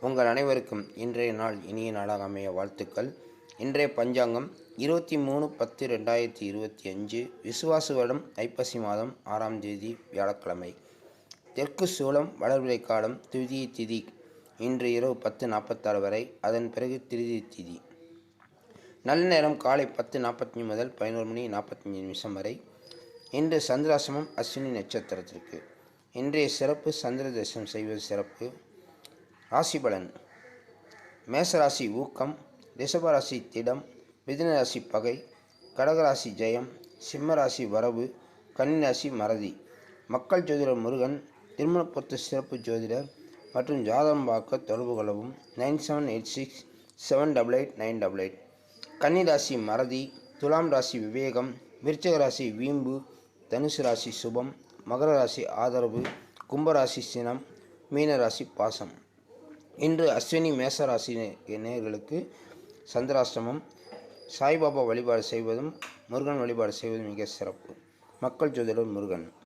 உங்கள் அனைவருக்கும் இன்றைய நாள் இனிய நாளாக அமைய வாழ்த்துக்கள். இன்றைய பஞ்சாங்கம் இருபத்தி மூணு பத்து ரெண்டாயிரத்தி இருபத்தி அஞ்சு விசுவாசு வருடம் ஐப்பசி மாதம் ஆறாம் தேதி வியாழக்கிழமை. தெற்கு சூளம் வளர்விலை காலம் துதிய திதி. இன்று இரவு பத்து நாற்பத்தாறு வரை அதன் பிறகு திருதி திதி. நல்ல நேரம் காலை பத்து நாற்பத்தஞ்சு முதல் பதினோரு மணி நாற்பத்தஞ்சு நிமிஷம் வரை. இன்று சந்திராசிரமம் அஸ்வினி நட்சத்திரத்திற்கு. இன்றைய சிறப்பு சந்திர தரிசனம் செய்வது சிறப்பு. ராசி பலன் மேசராசி ஊக்கம் ரிஷபராசி திடம் மிதுனராசி பகை கடகராசி ஜெயம் சிம்மராசி வரவு கன்னிராசி மறதி. மக்கள் ஜோதிடர் முருகன் திருமணப்பத்து சிறப்பு ஜோதிடர் மற்றும் ஜாதகம் பார்க்க தொடர்பு கொள்ளவும் nine seven eight six seven double eight nine double eight. கன்னிராசி மறதி துலாம் ராசி விவேகம் விருச்சக ராசி வீம்பு தனுசு ராசி சுபம் மகர ராசி ஆதரவு கும்பராசி சினம் மீனராசி பாசம். இன்று அஸ்வினி மேசராசி நேர்களுக்கு சந்திராசிரமம் சந்திராஷ்டமம். சாய்பாபா வழிபாடு செய்வதும் முருகன் வழிபாடு செய்வதும் மிக சிறப்பு. மக்கள் ஜோதிடர் முருகன்.